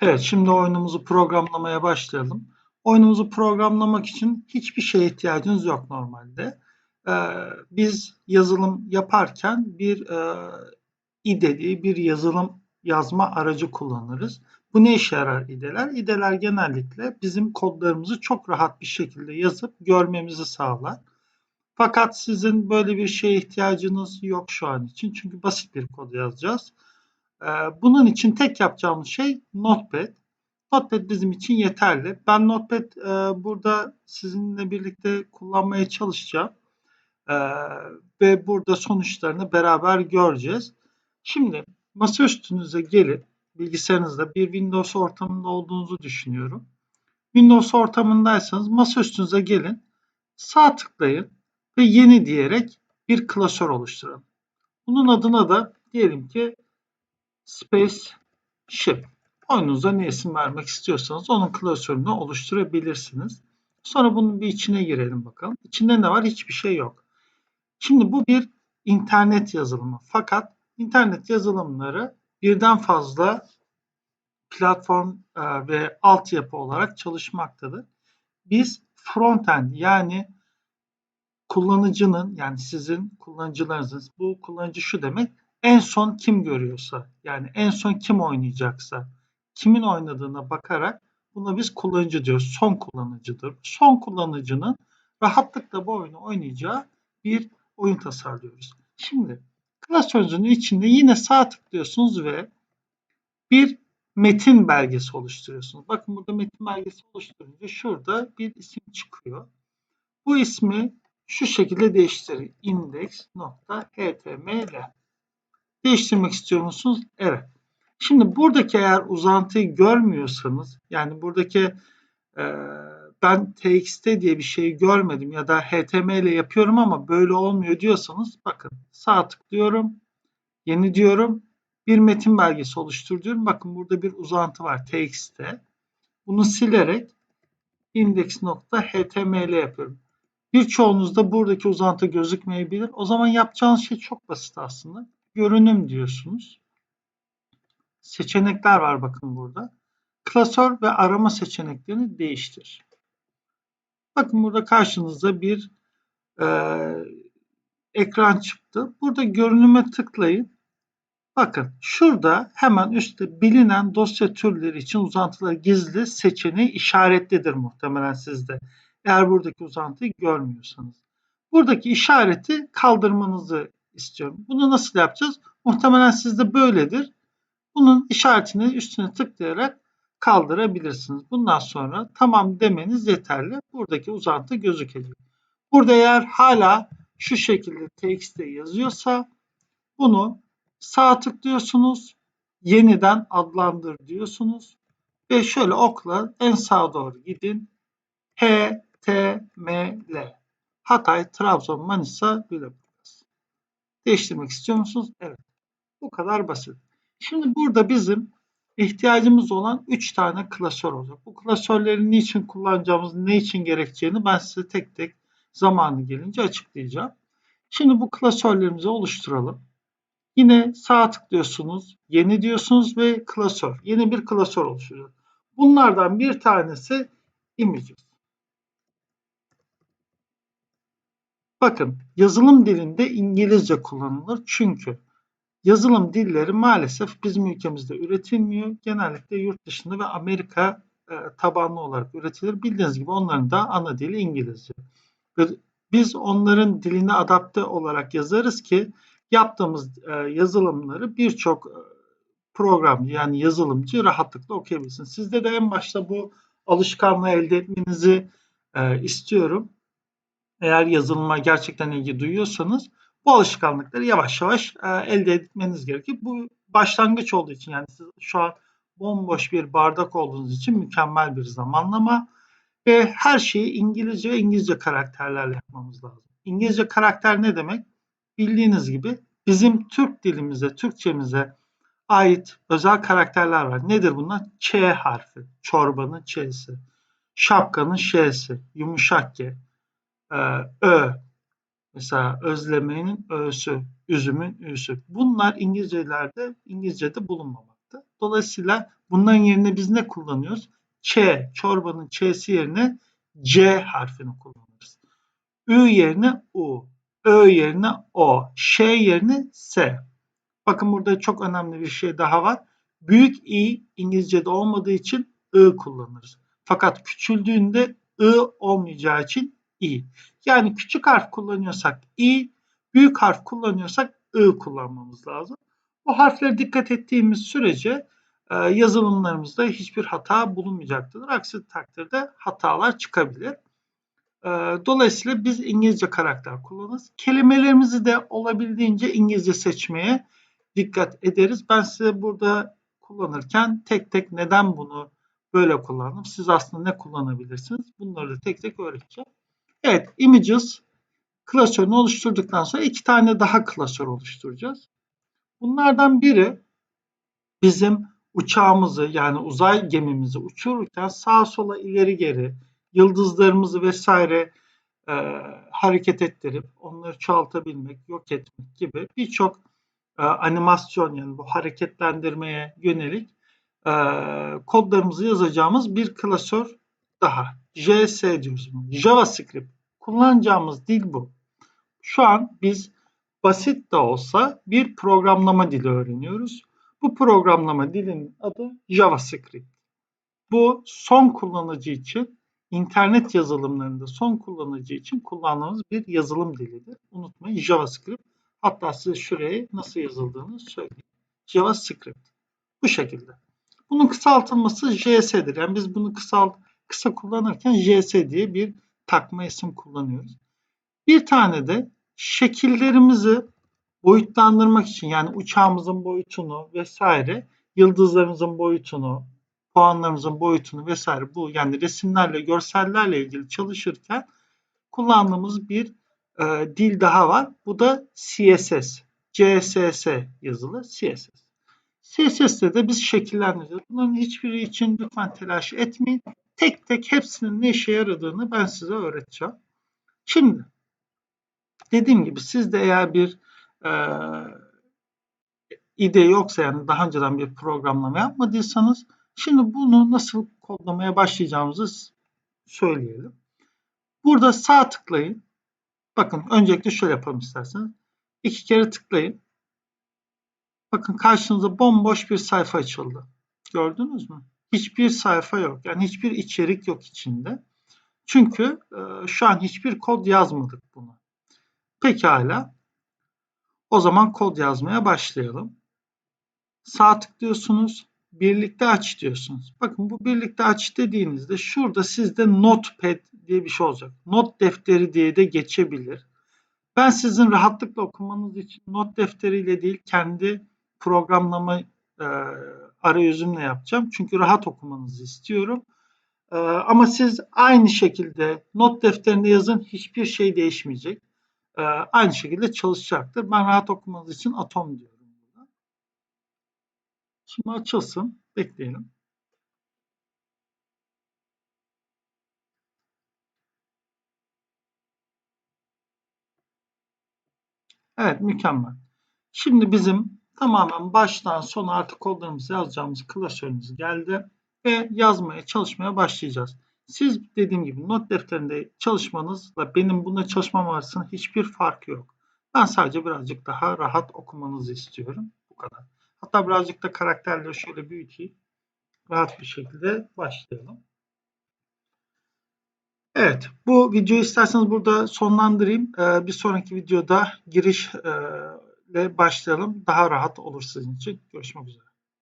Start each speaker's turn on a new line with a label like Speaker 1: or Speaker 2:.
Speaker 1: Evet, şimdi oyunumuzu programlamaya başlayalım. Oyunumuzu programlamak için hiçbir şeye ihtiyacınız yok normalde. Ee, biz yazılım yaparken bir e, IDE diye bir yazılım yazma aracı kullanırız. Bu ne işe yarar IDE'ler? IDE'ler genellikle bizim kodlarımızı çok rahat bir şekilde yazıp görmemizi sağlar. Fakat sizin böyle bir şeye ihtiyacınız yok şu an için. Çünkü basit bir kod yazacağız. Ee, bunun için tek yapacağımız şey Notepad. Notepad bizim için yeterli. Ben Notepad e, burada sizinle birlikte kullanmaya çalışacağım. Ee, ve burada sonuçlarını beraber göreceğiz. Şimdi masa üstünüze gelip bilgisayarınızda bir Windows ortamında olduğunuzu düşünüyorum. Windows ortamındaysanız masa üstünüze gelin. Sağ tıklayın ve yeni diyerek bir klasör oluşturalım. Bunun adına da diyelim ki Space Ship. Oyununuza ne isim vermek istiyorsanız onun klasörünü oluşturabilirsiniz. Sonra bunun bir içine girelim bakalım. İçinde ne var? Hiçbir şey yok. Şimdi bu bir internet yazılımı. Fakat internet yazılımları birden fazla platform e, ve altyapı olarak çalışmaktadır. Biz frontend yani kullanıcının yani sizin kullanıcılarınızın bu kullanıcı şu demek en son kim görüyorsa yani en son kim oynayacaksa kimin oynadığına bakarak buna biz kullanıcı diyoruz. Son kullanıcıdır. Son kullanıcının rahatlıkla bu oyunu oynayacağı bir oyun tasarlıyoruz. Şimdi klasörünüzün içinde yine sağ tıklıyorsunuz ve bir metin belgesi oluşturuyorsunuz. Bakın burada metin belgesi oluşturunca şurada bir isim çıkıyor. Bu ismi şu şekilde değiştirin. index.html Değiştirmek istiyor musunuz? Evet. Şimdi buradaki eğer uzantıyı görmüyorsanız yani buradaki e, ben txt diye bir şey görmedim ya da html yapıyorum ama böyle olmuyor diyorsanız bakın sağ tıklıyorum yeni diyorum bir metin belgesi oluştur diyorum. Bakın burada bir uzantı var txt. Bunu silerek index.html yapıyorum. Birçoğunuzda buradaki uzantı gözükmeyebilir. O zaman yapacağınız şey çok basit aslında. Görünüm diyorsunuz. Seçenekler var bakın burada. Klasör ve arama seçeneklerini değiştir. Bakın burada karşınızda bir e, ekran çıktı. Burada görünüme tıklayın. Bakın şurada hemen üstte bilinen dosya türleri için uzantılar gizli seçeneği işaretlidir muhtemelen sizde. Eğer buradaki uzantıyı görmüyorsanız. Buradaki işareti kaldırmanızı istiyorum. Bunu nasıl yapacağız? Muhtemelen sizde böyledir. Bunun işaretini üstüne tıklayarak kaldırabilirsiniz. Bundan sonra tamam demeniz yeterli. Buradaki uzantı gözükecek. Burada eğer hala şu şekilde txt yazıyorsa bunu sağ tıklıyorsunuz. Yeniden adlandır diyorsunuz. Ve şöyle okla en sağa doğru gidin. HTML. Hatay, Trabzon, Manisa, Lüleburgaz. Değiştirmek istiyor musunuz? Evet. Bu kadar basit. Şimdi burada bizim ihtiyacımız olan 3 tane klasör olacak. Bu klasörleri niçin kullanacağımız, ne için gerekeceğini ben size tek tek zamanı gelince açıklayacağım. Şimdi bu klasörlerimizi oluşturalım. Yine sağ tıklıyorsunuz, yeni diyorsunuz ve klasör. Yeni bir klasör oluşturuyor. Bunlardan bir tanesi images. Bakın yazılım dilinde İngilizce kullanılır çünkü yazılım dilleri maalesef bizim ülkemizde üretilmiyor. Genellikle yurt dışında ve Amerika e, tabanlı olarak üretilir. Bildiğiniz gibi onların da ana dili İngilizce. Ve biz onların diline adapte olarak yazarız ki yaptığımız e, yazılımları birçok e, programcı yani yazılımcı rahatlıkla okuyabilsin. Sizde de en başta bu alışkanlığı elde etmenizi e, istiyorum. Eğer yazılıma gerçekten ilgi duyuyorsanız bu alışkanlıkları yavaş yavaş e, elde etmeniz gerekir. Bu başlangıç olduğu için yani siz şu an bomboş bir bardak olduğunuz için mükemmel bir zamanlama ve her şeyi İngilizce ve İngilizce karakterlerle yapmamız lazım. İngilizce karakter ne demek? Bildiğiniz gibi bizim Türk dilimize, Türkçemize ait özel karakterler var. Nedir bunlar? Ç harfi, çorbanın Ç'si, şapkanın Ş'si, yumuşak G, e, Ö, Mesela özlemenin ö'sü, üzümün ü'sü. Bunlar İngilizcelerde, İngilizce'de bulunmamakta. Dolayısıyla Bunların yerine biz ne kullanıyoruz? Ç, çorbanın Ç'si yerine C harfini kullanırız. Ü yerine U, Ö yerine O, Ş yerine S. Bakın burada çok önemli bir şey daha var. Büyük i İngilizce'de olmadığı için ı kullanırız. Fakat küçüldüğünde ı olmayacağı için i. Yani küçük harf kullanıyorsak i, büyük harf kullanıyorsak ı kullanmamız lazım. Bu harflere dikkat ettiğimiz sürece e, yazılımlarımızda hiçbir hata bulunmayacaktır. Aksi takdirde hatalar çıkabilir. E, dolayısıyla biz İngilizce karakter kullanırız. Kelimelerimizi de olabildiğince İngilizce seçmeye dikkat ederiz. Ben size burada kullanırken tek tek neden bunu böyle kullandım. Siz aslında ne kullanabilirsiniz? Bunları da tek tek öğreteceğim. Evet, images klasörünü oluşturduktan sonra iki tane daha klasör oluşturacağız. Bunlardan biri bizim uçağımızı yani uzay gemimizi uçururken sağa sola ileri geri yıldızlarımızı vesaire e, hareket ettirip onları çoğaltabilmek, yok etmek gibi birçok e, animasyon yani bu hareketlendirmeye yönelik e, kodlarımızı yazacağımız bir klasör daha. JS diyoruz bunu. JavaScript. Kullanacağımız dil bu. Şu an biz basit de olsa bir programlama dili öğreniyoruz. Bu programlama dilinin adı JavaScript. Bu son kullanıcı için internet yazılımlarında son kullanıcı için kullandığımız bir yazılım dilidir. Unutmayın JavaScript. Hatta size şuraya nasıl yazıldığını söyleyeyim. JavaScript. Bu şekilde. Bunun kısaltılması JS'dir. Yani biz bunu kısalt kısa kullanırken JS diye bir takma isim kullanıyoruz. Bir tane de şekillerimizi boyutlandırmak için yani uçağımızın boyutunu vesaire, yıldızlarımızın boyutunu, puanlarımızın boyutunu vesaire bu yani resimlerle, görsellerle ilgili çalışırken kullandığımız bir e, dil daha var. Bu da CSS. CSS yazılı CSS. CSS'te de biz şekillendiriyoruz. Bunların hiçbiri için lütfen telaş etmeyin. Tek tek hepsinin ne işe yaradığını ben size öğreteceğim. Şimdi dediğim gibi siz de eğer bir e, ide yoksa yani daha önceden bir programlama yapmadıysanız şimdi bunu nasıl kodlamaya başlayacağımızı söyleyelim. Burada sağ tıklayın. Bakın öncelikle şöyle yapalım isterseniz. İki kere tıklayın. Bakın karşınıza bomboş bir sayfa açıldı. Gördünüz mü? Hiçbir sayfa yok. Yani hiçbir içerik yok içinde. Çünkü e, şu an hiçbir kod yazmadık buna. Pekala. O zaman kod yazmaya başlayalım. Sağ tıklıyorsunuz. Birlikte aç diyorsunuz. Bakın bu birlikte aç dediğinizde şurada sizde notepad diye bir şey olacak. Not defteri diye de geçebilir. Ben sizin rahatlıkla okumanız için not defteriyle değil kendi programlama e, arayüzümle yapacağım. Çünkü rahat okumanızı istiyorum. E, ama siz aynı şekilde not defterinde yazın hiçbir şey değişmeyecek. E, aynı şekilde çalışacaktır. Ben rahat okumanız için atom diyorum. Burada. Şimdi açılsın. Bekleyelim. Evet mükemmel. Şimdi bizim tamamen baştan sona artık kodlarımızı yazacağımız klasörümüz geldi ve yazmaya çalışmaya başlayacağız. Siz dediğim gibi not defterinde çalışmanızla benim bunda çalışmam arasında hiçbir farkı yok. Ben sadece birazcık daha rahat okumanızı istiyorum. Bu kadar. Hatta birazcık da karakterleri şöyle büyüteyim. Rahat bir şekilde başlayalım. Evet, bu videoyu isterseniz burada sonlandırayım. Ee, bir sonraki videoda girişle başlayalım. Daha rahat olur sizin için. Görüşmek üzere.